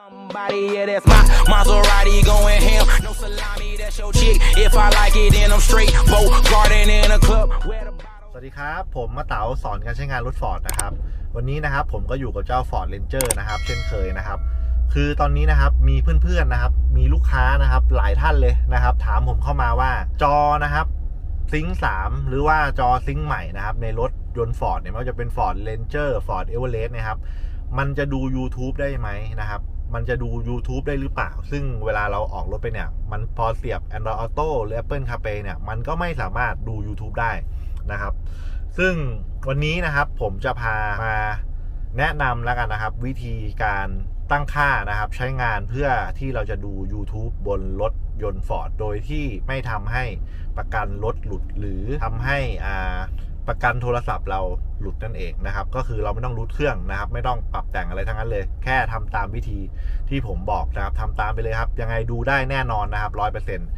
Somebody, yeah, that's my Maserati going ham. No salami, that's your chick. If I like it, then I'm straight. Boat garden in a club. สวัสดีครับ ผมมาเต๋าสอนการใช้งานรถฟอร์ดนะครับ วันนี้นะครับผมก็อยู่กับเจ้า Ford Ranger นะครับ เช่นเคยนะครับ คือตอนนี้นะครับมีเพื่อนๆนะครับ มีลูกค้านะครับหลายท่านเลยนะครับ ถามผมเข้ามาว่าจอนะครับซิงสามหรือว่าจอซิงใหม่นะครับ ในรถยนต์ฟอร์ดเนี่ยไม่ว่าจะเป็น Ford Ranger Ford Everest นะครับมันจะดู YouTube ได้ไหมนะครับ มันจะดู YouTube ได้หรือเปล่า ซึ่งเวลาเราออกรถไปเนี่ย มันพอเสียบ Android Auto หรือ Apple CarPlay เนี่ย มันก็ไม่สามารถดู YouTube ได้นะครับ ซึ่งวันนี้นะครับผมจะพามาแนะนำแล้วกันนะครับ วิธีการตั้งค่านะครับ ใช้งานเพื่อที่เราจะดู YouTube บนรถยนต์ Ford โดยที่ไม่ทำให้ประกันรถหลุดหรือทำให้อ่า ประกันโทรศัพท์เราหลุดนั่นเองนะครับ ก็คือเราไม่ต้องรูดเครื่องนะครับ ไม่ต้องปรับแต่งอะไรทั้งนั้นเลย แค่ทำตามวิธีที่ผมบอกนะครับทำตามไปเลยครับ ยังไงดูได้แน่นอนนะครับร้อยเปอร์เซ็นต์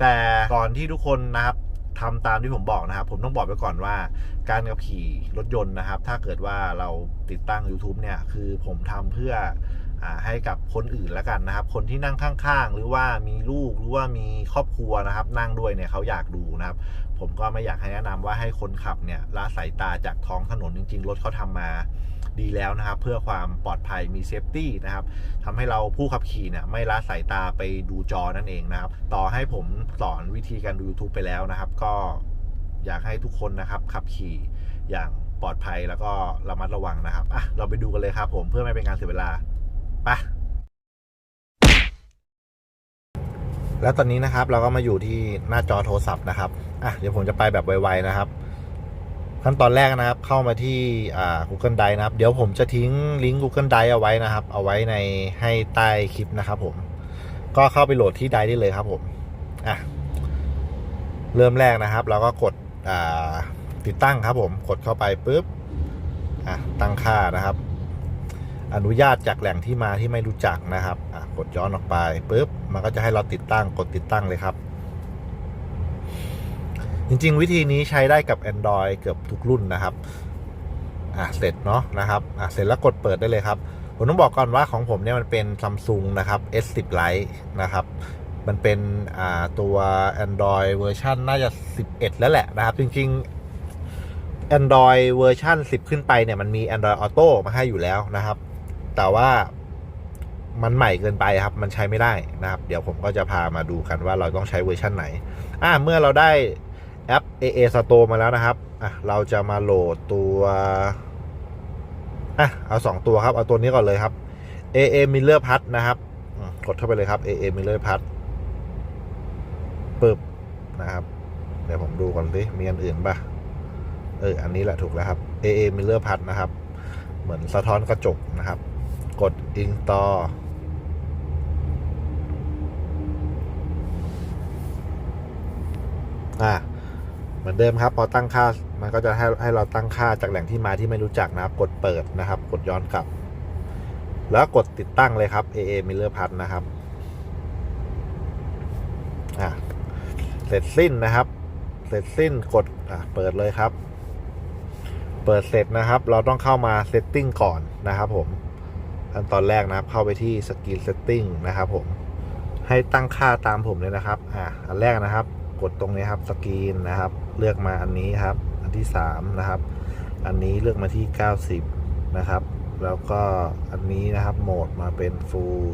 แต่ก่อนที่ทุกคนนะครับทำตามที่ผมบอกนะครับ ผมต้องบอกไปก่อนว่า การขับขี่รถยนต์นะครับ ถ้าเกิดว่าเราติดตั้ง YouTube เนี่ย คือผมทำเพื่อ ให้กับคนอื่นแล้วกันนะครับ คนที่นั่งข้างๆ หรือว่ามีลูกหรือว่ามีครอบครัวนะครับ นั่งด้วยเนี่ยเขาอยากดูนะครับ ผมก็ไม่อยากให้แนะนำว่าให้คนขับเนี่ยละสายตาจากท้องถนนจริง ๆ รถเขาทำมาดีแล้วนะครับ เพื่อความปลอดภัยมีเซฟตี้นะครับทำให้เราผู้ขับขี่เนี่ยไม่ละสายตาไปดูจอนั่นเองนะครับ ต่อให้ผมสอนวิธีการดู YouTube ไปแล้วนะครับ ก็อยากให้ทุกคนนะครับขับขี่อย่างปลอดภัยแล้วก็ระมัดระวังนะครับอะเราไปดูกันเลยครับผมเพื่อไม่เป็นการเสียเวลา ไปแล้วตอนนี้นะครับ เราก็มาอยู่ที่หน้าจอโทรศัพท์นะครับอะเดี๋ยวผมจะไปแบบไวๆนะครับ ขั้นตอนแรกนะครับ เข้ามาที่อ่า Google Drive นะครับ เดี๋ยวผมจะทิ้งลิงก์ Google Drive เอาไว้นะครับ เอาไว้ในให้ใต้คลิปนะครับผม ก็เข้าไปโหลดที่ Drive ได้เลยครับผมอะเริ่มแรกนะครับ เราก็กดอ่าติดตั้งครับผม กดเข้าไปปุ๊บอะตั้งค่านะครับ อนุญาตจากแหล่งที่มาที่ไม่รู้จักนะครับอะกดย้อนออกไปปุ๊บมันก็จะให้เราติดตั้งกดติดตั้งเลยครับ จริงๆ วิธีนี้ใช้ได้กับ Android เกือบทุกรุ่นนะครับอะเสร็จเนาะนะครับอะเสร็จแล้วกดเปิดได้เลยครับผมต้องบอกก่อนว่าของผมเนี่ยมันเป็น Samsung นะครับ S10 Lite นะครับมันเป็นอ่าตัว Android เวอร์ชันน่าจะ 11 แล้วแหละนะครับ จริง ๆ Android เวอร์ชัน10 ขึ้นไปเนี่ยมันมี Android Auto มาให้อยู่แล้วนะครับ แต่ว่ามันใหม่เกินไปครับ มันใช้ไม่ได้นะครับ เดี๋ยวผมก็จะพามาดูกันว่าเราต้องใช้เวอร์ชันไหน อ่าเมื่อเราได้แอป AA Store มาแล้วนะครับ อะ เราจะมาโหลดตัว อะ เอาสองตัวครับ เอาตัวนี้ก่อนเลยครับ AA Miller p a d นะครับ กดเข้าไปเลยครับ AA Miller p a d ปึ๊บนะครับ เดี๋ยวผมดูก่อนสิมีอันอื่นป่ะ เออ อันนี้แหละถูกแล้วครับ AA Miller p a d นะครับ เหมือนสะท้อนกระจกนะครับ กด install อะเหมือนเดิมครับ พอตั้งค่ามันก็จะให้ให้เราตั้งค่าจากแหล่งที่มาที่ไม่รู้จักนะครับ กดเปิดนะครับ กดย้อนกลับ แล้วกดติดตั้งเลยครับ AA Miller p a d นะครับ อะเสร็จสิ้นนะครับ เสร็จสิ้นกดอะเปิดเลยครับ เปิดเสร็จนะครับ เราต้องเข้ามาเซตติ้งก่อนนะครับผม ขั้นตอนแรกนะครับ เข้าไปที่สกรีนเซตติ้งนะครับผมให้ตั้งค่าตามผมเลยนะครับ อะอันแรกนะครับ กดตรงนี้ครับสกรีนนะครับ เลือกมาอันนี้ครับ อันที่3นะครับ อันนี้เลือกมาที่ 90 นะครับ แล้วก็อันนี้นะครับโหมดมาเป็น full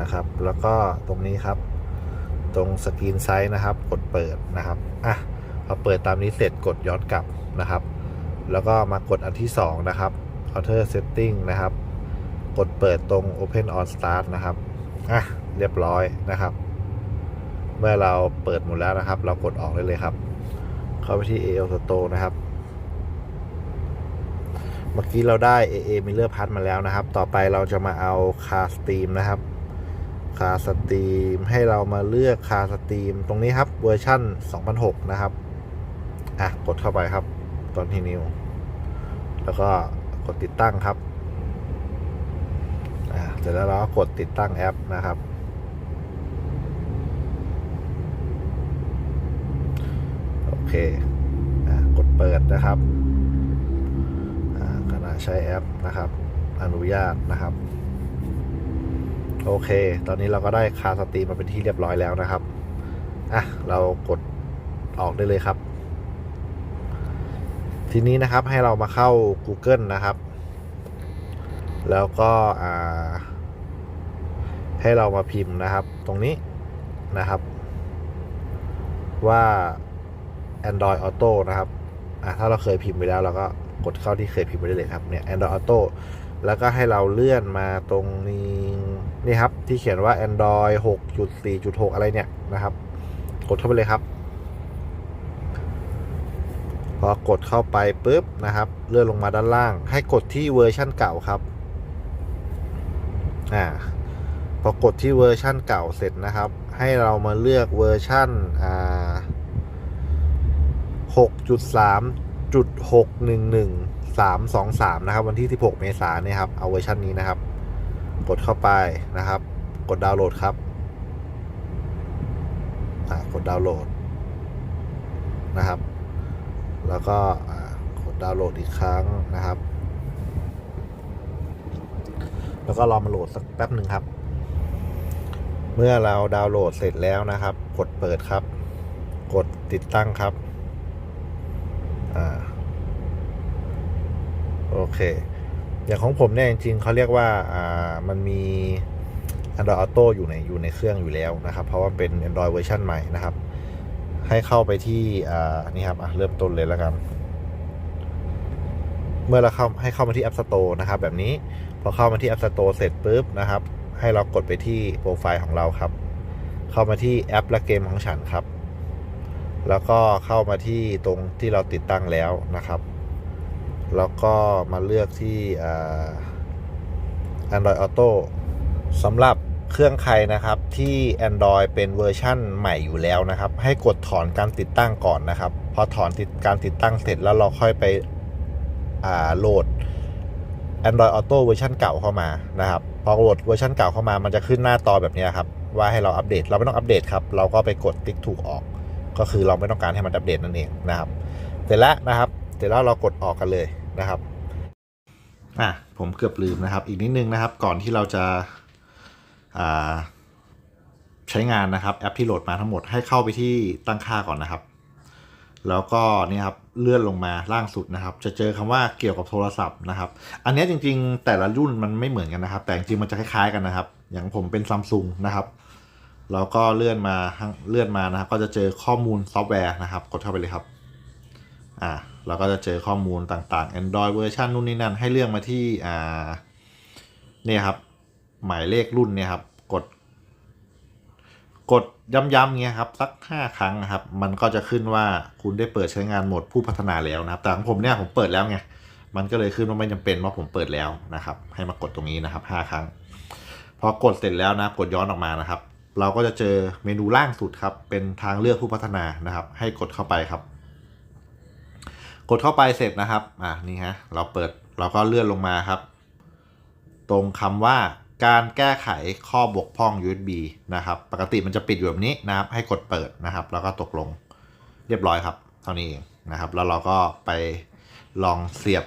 นะครับ แล้วก็ตรงนี้ครับ ตรงสกรีนไซส์นะครับ กดเปิดนะครับ อะพอเปิดตามนี้เสร็จกดย้อนกลับนะครับ แล้วก็มากดอันที่ 2 นะครับ Outer Setting นะครับ กดเปิดตรง Open on Start นะครับอะเรียบร้อยนะครับ เมื่อเราเปิดหมดแล้วนะครับ เรากดออกได้เลยครับ เข้าไปที่ AL Store นะครับ เมื่อกี้เราได้ AA Miller p a d มาแล้วนะครับ ต่อไปเราจะมาเอา Car Steam นะครับ Car Steam ให้เรามาเลือก Car Steam ตรงนี้ครับเวอร์ชั่น 2006 นะครับอะกดเข้าไปครับ ตอนที่นิว แล้วก็กดติดตั้งครับ เสร็จแล้วเราก็กดติดตั้งแอปนะครับ โอเคกดเปิดนะครับขณะใช้แอปนะครับ อนุญาตนะครับ โอเค ตอนนี้เราก็ได้คาสตรีมมาเป็นที่เรียบร้อยแล้วนะครับอะเรากดออกได้เลยครับ ทีนี้นะครับให้เรามาเข้า Google นะครับแล้วก็อ่า ให้เรามาพิมพ์นะครับ ตรงนี้นะครับ ว่า Android Auto นะครับอะถ้าเราเคยพิมพ์ไปแล้วเราก็กดเข้าที่เคยพิมพ์ไปได้เลยครับเนี่ย Android Auto แล้วก็ให้เราเลื่อนมาตรงนี้นี่ครับ ที่เขียนว่า Android 6.4.6 อะไรเนี่ยนะครับ กดเข้าไปเลยครับ พอกดเข้าไปปุ๊บนะครับ เลื่อนลงมาด้านล่าง ให้กดที่เวอร์ชั่นเก่าครับ อ่า พอกดที่เวอร์ชั่นเก่าเสร็จนะครับ ให้เรามาเลือกเวอร์ชั่นอ่า6.3.611.323 นะครับ วันที่ 16 เมษายนนี่ครับ เอาเวอร์ชันนี้นะครับ กดเข้าไปนะครับ กดดาวน์โหลดครับกดดาวน์โหลดนะครับ แล้วก็กดดาวน์โหลดอีกครั้งนะครับ แล้วก็รอมาโหลดสักแป๊บหนึ่งครับ เมื่อเราดาวน์โหลดเสร็จแล้วนะครับ กดเปิดครับ กดติดตั้งครับอ่าโอเค อย่างของผมเนี่ยจริงๆเขาเรียกว่าอ่ามันมี Android Auto อยู่ในอยู่ในเครื่องอยู่แล้วนะครับ เพราะว่าเป็น Android เวอร์ชันใหม่นะครับ ให้เข้าไปที่อ่านี่ครับอะเริ่มต้นเลยแล้วกัน เมื่อเราเข้าให้เข้ามาที่ App Store นะครับ แบบนี้พอเข้ามาที่ App Store เสร็จปุ๊บนะครับ ให้เรากดไปที่โปรไฟล์ของเราครับ เข้ามาที่แอปและเกมของฉันครับ แล้วก็เข้ามาที่ตรงที่เราติดตั้งแล้วนะครับ แล้วก็มาเลือกที่ Android Auto สำหรับเครื่องใครนะครับที่ Android เป็นเวอร์ชั่นใหม่อยู่แล้วนะครับ ให้กดถอนการติดตั้งก่อนนะครับ พอถอนติดการติดตั้งเสร็จแล้วเราค่อยไปโหลด Android Auto เวอร์ชันเก่าเข้ามานะครับ พอโหลดเวอร์ชันเก่าเข้ามามันจะขึ้นหน้าตอแบบนี้ครับ ว่าให้เราอัปเดตเราไม่ต้องอัปเดตครับ เราก็ไปกดติ๊กถูกออก ก็คือเราไม่ต้องการให้มันอัปเดตนั่นเองนะครับ เสร็จแล้วนะครับ เสร็จแล้วเรากดออกกันเลยนะครับอะผมเกือบลืมนะครับ อีกนิดนึงนะครับ ก่อนที่เราจะอ่าใช้งานนะครับแอปที่โหลดมาทั้งหมดให้เข้าไปที่ตั้งค่าก่อนนะครับ แล้วก็นี่ครับ เลื่อนลงมาล่างสุดนะครับ จะเจอคำว่าเกี่ยวกับโทรศัพท์นะครับ อันนี้จริงๆ แต่ละรุ่นมันไม่เหมือนกันนะครับ แต่จริงมันจะคล้ายๆกันนะครับ อย่างผมเป็นซัมซุงนะครับเราก็เลื่อนมาเลื่อนมานะครับ ก็จะเจอข้อมูลซอฟต์แวร์นะครับ กดเข้าไปเลยครับอ่าเราก็จะเจอข้อมูลต่างๆ Android เวอร์ชันนู่นนี่นั่นให้เลื่อกมาที่อ่าเนี่ยครับ หมายเลขรุ่นเนี่ยครับ ย้ำๆเงี้ยครับสักห้าครั้งครับ มันก็จะขึ้นว่าคุณได้เปิดใช้งานโหมดผู้พัฒนาแล้วนะครับ แต่ของผมเนี่ยผมเปิดแล้วไงมันก็เลยขึ้นว่าไม่จำเป็นว่าผมเปิดแล้วนะครับ ให้มากดตรงนี้นะครับห้าครั้ง พอกดเสร็จแล้วนะกดย้อนออกมานะครับ เราก็จะเจอเมนูล่างสุดครับ เป็นทางเลือกผู้พัฒนานะครับ ให้กดเข้าไปครับ กดเข้าไปเสร็จนะครับอ่านี่ฮะเราเปิดเราก็เลื่อนลงมาครับ ตรงคำว่า การแก้ไขข้อบกพร่อง USB นะครับ ปกติมันจะปิดอยู่แบบนี้นะครับ ให้กดเปิดนะครับ แล้วก็ตกลงเรียบร้อยครับ เท่านี้เองนะครับ แล้วเราก็ไปลองเสียบ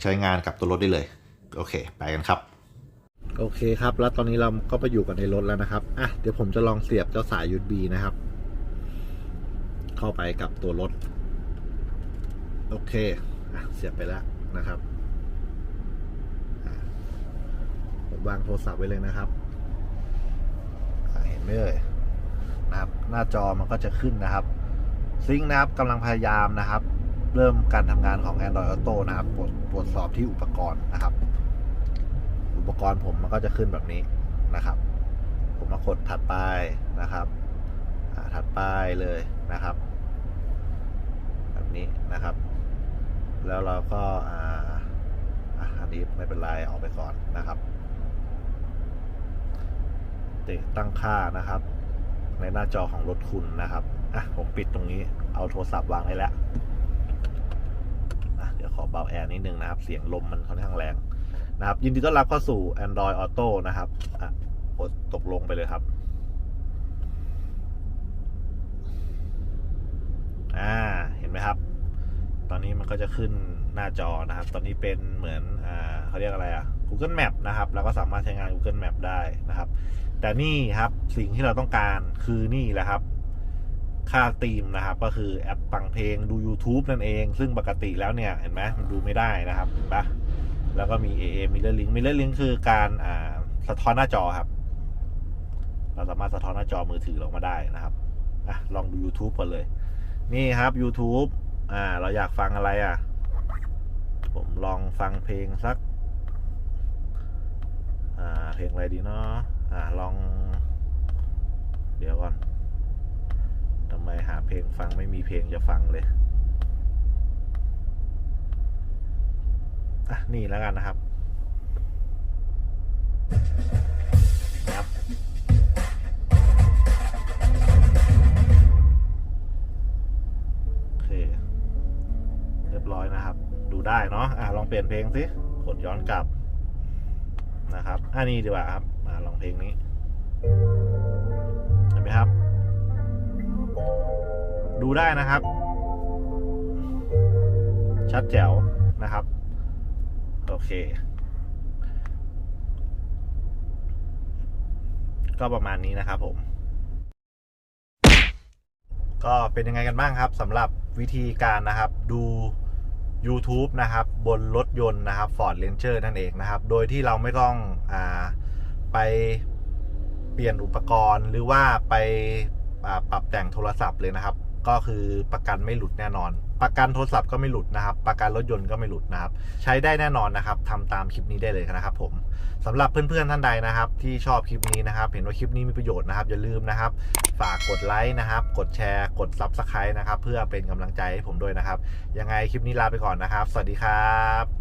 ใช้งานกับตัวรถได้เลย โอเค ไปกันครับ โอเคครับ แล้วตอนนี้เราก็ไปอยู่กันในรถแล้วนะครับ อะ เดี๋ยวผมจะลองเสียบเจ้าสาย USB นะครับ เข้าไปกับตัวรถ โอเค อะ เสียบไปแล้วนะครับอะผม วางโทรศัพท์ไว้เลยนะครับเห็นไหมเอ่ยนะครับหน้าจอมันก็จะขึ้นนะครับซิงค์นะครับกำลังพยายามนะครับ เริ่มการทำงานของ Android Auto นะครับตรวจตรวจสอบที่อุปกรณ์นะครับ อุปกรณ์ผมมันก็จะขึ้นแบบนี้นะครับ ผมมากดถัดไปนะครับถัดไปเลยนะครับ แบบนี้นะครับ แล้วเราก็อ่าอันนี้ไม่เป็นไรออกไปก่อนนะครับ ติตั้งค่านะครับ ในหน้าจอของรถคุณนะครับอะผมปิดตรงนี้เอาโทรศัพท์วางไว้แล้วอะเดี๋ยวขอเบาแอร์นิดนึงนะครับ เสียงลมมันค่อนข้างแรงนะครับ ยินดีต้อนรับเข้าสู่ Android Auto นะครับอะกดตกลงไปเลยครับอ่าเห็นไหมครับ ตอนนี้มันก็จะขึ้นหน้าจอนะครับ ตอนนี้เป็นเหมือนอ่าเขาเรียกอะไรอะ Google Map นะครับ เราก็สามารถใช้งาน Google Map ได้นะครับ แต่นี่ครับสิ่งที่เราต้องการคือนี่แหละครับ ค่าธีมนะครับ ก็คือแอปฟังเพลงดู YouTube นั่นเอง ซึ่งปกติแล้วเนี่ยเห็นไหมมันดูไม่ได้นะครับเห็นปะแล้วก็มี AA Mirror Link Mirror Link คือการอ่าสะท้อนหน้าจอครับ เราสามารถสะท้อนหน้าจอมือถือออกมาได้นะครับอะลองดู YouTube ก่อนเลย นี่ครับ YouTube อ่า เราอยากฟังอะไรอะ ผมลองฟังเพลงสัก เพลงอะไรดีเนาะอ่าลอง เดี๋ยวก่อนทำไมหาเพลงฟังไม่มีเพลงจะฟังเลยอะนี่แล้วกันนะครับนะครับโอเค เรียบร้อยนะครับ ดูได้เนาะอะลองเปลี่ยนเพลงสิกดย้อนกลับ นะครับอันนี้ดีกว่าครับมาลองเพลงนี้เห็นไหมครับ ดูได้นะครับ ชัดแจ๋วนะครับ โอเค ก็ประมาณนี้นะครับผมก็เป็นยังไงกันบ้างครับสำหรับวิธีการนะครับ ดู YouTube นะครับบนรถยนต์นะครับ Ford Ranger นั่นเองนะครับ โดยที่เราไม่ต้องอไปเปลี่ยนอุปกรณ์หรือว่าไปปรับแต่งโทรศัพท์เลยนะครับ ก็คือประกันไม่หลุดแน่นอน ประกันโทรศัพท์ก็ไม่หลุดนะครับ ประกันรถยนต์ก็ไม่หลุดนะครับ ใช้ได้แน่นอนนะครับทำตามคลิปนี้ได้เลยนะครับ ผมสำหรับเพื่อนๆท่านใดนะครับ ที่ชอบคลิปนี้นะครับ เห็นว่าคลิปนี้มีประโยชน์นะครับ อย่าลืมนะครับ ฝากกดไลค์นะครับ กดแชร์ กด Subscribe นะครับ เพื่อเป็นกำลังใจให้ผมด้วยนะครับ ยังไงคลิปนี้ลาไปก่อนนะครับ สวัสดีครับ